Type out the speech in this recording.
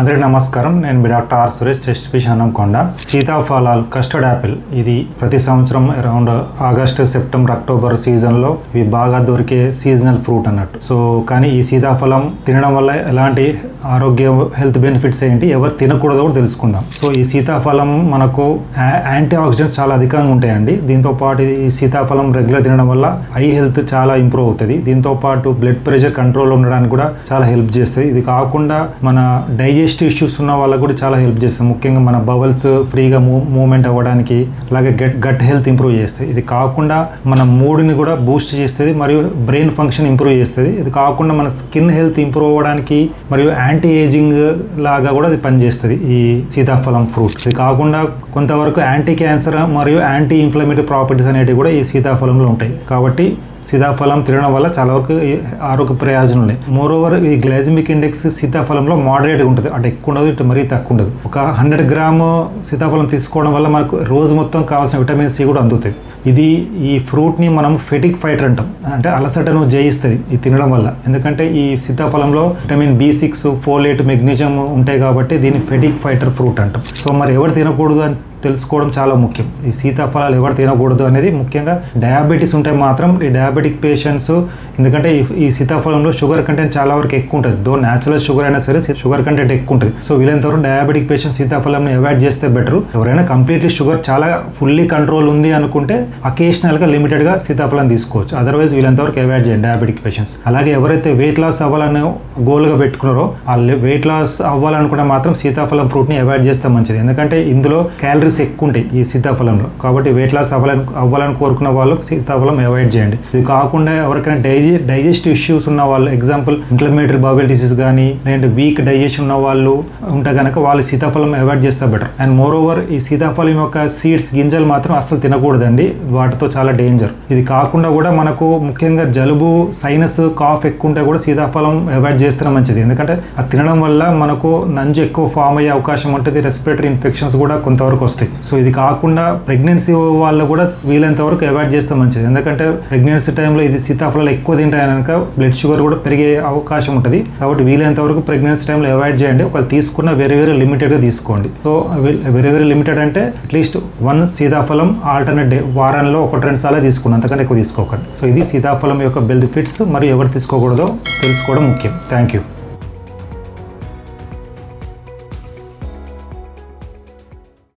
అందరికీ నమస్కారం. నేను మీ డాక్టర్ ఆర్ సురేష్ చెస్ట్ ఫిష్ హనంకొండ సీతాఫలాలు కస్టర్డ్ యాపిల్. ఇది ప్రతి సంవత్సరం అరౌండ్ ఆగస్టు సెప్టెంబర్ అక్టోబర్ సీజన్లో ఇవి బాగా దొరికే సీజనల్ ఫ్రూట్ అన్నట్టు. సో కానీ ఈ సీతాఫలం తినడం వల్ల ఎలాంటి ఆరోగ్య హెల్త్ బెనిఫిట్స్ ఏంటి ఎవరు తినకూడదో కూడా తెలుసుకుందాం. సో ఈ సీతాఫలం మనకు యాంటీ ఆక్సిడెంట్స్ చాలా అధికంగా ఉంటాయండి. దీంతో పాటు ఈ సీతాఫలం రెగ్యులర్ తినడం వల్ల ఐ హెల్త్ చాలా ఇంప్రూవ్ అవుతుంది. దీంతో పాటు బ్లడ్ ప్రెషర్ కంట్రోల్ ఉండడానికి కూడా చాలా హెల్ప్ చేస్తుంది. ఇది కాకుండా మన డైజెస్టివ్ ఇష్యూస్ ఉన్న వాళ్ళకు కూడా చాలా హెల్ప్ చేస్తుంది. ముఖ్యంగా మన బబల్స్ ఫ్రీగా మూ మూవ్మెంట్ అవ్వడానికి అలాగే గట్ గట్ హెల్త్ ఇంప్రూవ్ చేస్తుంది. ఇది కాకుండా మన మూడ్ని కూడా బూస్ట్ చేస్తుంది మరియు బ్రెయిన్ ఫంక్షన్ ఇంప్రూవ్ చేస్తుంది. ఇది కాకుండా మన స్కిన్ హెల్త్ ఇంప్రూవ్ అవ్వడానికి మరియు యాంటీ ఏజింగ్ లాగా కూడా ఇది పనిచేస్తుంది ఈ సీతాఫలం ఫ్రూట్ ఇది కాకుండా కొంతవరకు యాంటీ క్యాన్సర్ మరియు యాంటీ ఇన్ఫ్లమేటరీ ప్రాపర్టీస్ అనేటివి కూడా ఈ సీతాఫలంలో ఉంటాయి. కాబట్టి సీతాఫలం తినడం వల్ల చాలా వరకు ఆరోగ్య ప్రయోజనం ఉన్నాయి. మోర్ ఓవర్ ఈ గ్లైజమిక్ ఇండెక్స్ సీతాఫలంలో మోడరేట్గా ఉంటుంది. అంటే ఎక్కువ ఉండదు ఇటు మరీ తక్కువ ఉండదు. ఒక హండ్రెడ్ గ్రాము సీతాఫలం తీసుకోవడం వల్ల మనకు రోజు మొత్తం కావాల్సిన విటమిన్ సి కూడా అందుతుంది ఇది ఈ ఫ్రూట్ని మనం ఫెటిక్ ఫైటర్ అంటాం. అంటే అలసటను జయిస్తుంది ఇది తినడం వల్ల. ఎందుకంటే ఈ సీతాఫలంలో vitamin B six folate magnesium ఉంటాయి కాబట్టి దీన్ని ఫెటిక్ ఫైటర్ ఫ్రూట్ అంటాం. సో మరి ఎవరు తినకూడదు అని తెలుసుకోవడం చాలా ముఖ్యం. ఈ సీతాఫలాలు ఎవరు తినకూడదు అనేది ముఖ్యంగా డయాబెటీస్ ఉంటే మాత్రం ఈ డయాబెటిక్ పేషెంట్స్ ఎందుకంటే ఈ- సీతాఫలంలో షుగర్ కంటెంట్ చాలా వరకు ఎక్కువ ఉంటుంది. దో న్యాచురల్ షుగర్ అయినా సరే షుగర్ కంటెంట్ ఎక్కువ ఉంటుంది. సో వీళ్ళంతవరకు డయాబెటిక్ పేషెంట్ సీతాఫలంని అవాయిడ్ చేస్తే బెటర్. ఎవరైనా కంప్లీట్లీ షుగర్ చాలా ఫుల్లీ కంట్రోల్ ఉంది అనుకుంటే అకేషనల్గా లిమిటెడ్గా సీతాఫలం తీసుకోవచ్చు. అదర్వైజ్ వీళ్ళంతవరకు అవాయిడ్ చేయండి డయాబెటిక్ పేషెంట్స్. అలాగే ఎవరైతే వెయిట్ లాస్ అవ్వాలని గోల్గా పెట్టుకున్నారో ఆ వెయిట్ లాస్ అవ్వాలనుకుంటే మాత్రం సీతాఫలం ఫ్రూట్ని అవాయిడ్ చేస్తే మంచిది. ఎందుకంటే ఇందులో క్యాలరీస్ ఎక్కువ ఉంటాయి ఈ సీతాఫలంలో. కాబట్టి వెయిట్ లాస్ అవ్వాలని అవ్వాలని కోరుకున్న వాళ్ళు సీతాఫలం అవాయిడ్ చేయండి. ఇది కాకుండా ఎవరికైనా డైజె డైజెస్ట్ ఇష్యూస్ ఉన్న వాళ్ళు ఎగ్జాంపుల్ ఇంప్లమేటరీ బాబెల్ డిసీజ్ కానీ లేదంటే వీక్ డైజెషన్ ఉన్న వాళ్ళు ఉంటే కనుక వాళ్ళు సీతాఫలం అవాయిడ్ చేస్తే బెటర్ అండ్ మోర్ ఓవర్ ఈ సీతాఫలం యొక్క సీడ్స్ గింజలు మాత్రం అస్సలు తినకూడదండి. వాటితో చాలా డేంజర్ ఇది కాకుండా కూడా మనకు ముఖ్యంగా జలుబు సైనస్ కాఫ్ ఎక్కువ ఉంటే కూడా సీతాఫలం అవాయిడ్ చేస్తే మంచిది. ఎందుకంటే అది తినడం వల్ల మనకు నంజు ఎక్కువ ఫామ్ అయ్యే అవకాశం ఉంటుంది. రెస్పిరేటరీ ఇన్ఫెక్షన్స్ కూడా కొంతవరకు వస్తాయి. సో ఇది కాకుండా ప్రెగ్నెన్సీ వాళ్ళు కూడా వీలైనంత వరకు అవాయిడ్ చేస్తే మంచిది. ఎందుకంటే ప్రెగ్నెన్సీ టైంలో ఇది సీతాఫలాలు ఎక్కువ తింటాయి కనుక బ్లడ్ షుగర్ కూడా పెరిగే అవకాశం ఉంటుంది. కాబట్టి వీలైనంత వరకు ప్రెగ్నెన్సీ టైంలో అవాయిడ్ చేయండి. ఒకవేళ తీసుకున్న వెరీ వెరీ లిమిటెడ్గా తీసుకోండి. సో వెరీ వెరీ లిమిటెడ్ అంటే అట్లీస్ట్ వన్ సీతాఫలం ఆల్టర్నేట్ డే వారంలో ఒకటి రెండు సార్లు తీసుకోండి అంతకంటే ఎక్కువ తీసుకోకండి. సో ఇది సీతాఫలం యొక్క బెనిఫిట్స్ మరియు ఎవరు తీసుకోకూడదో తెలుసుకోవడం ముఖ్యం. Thank you.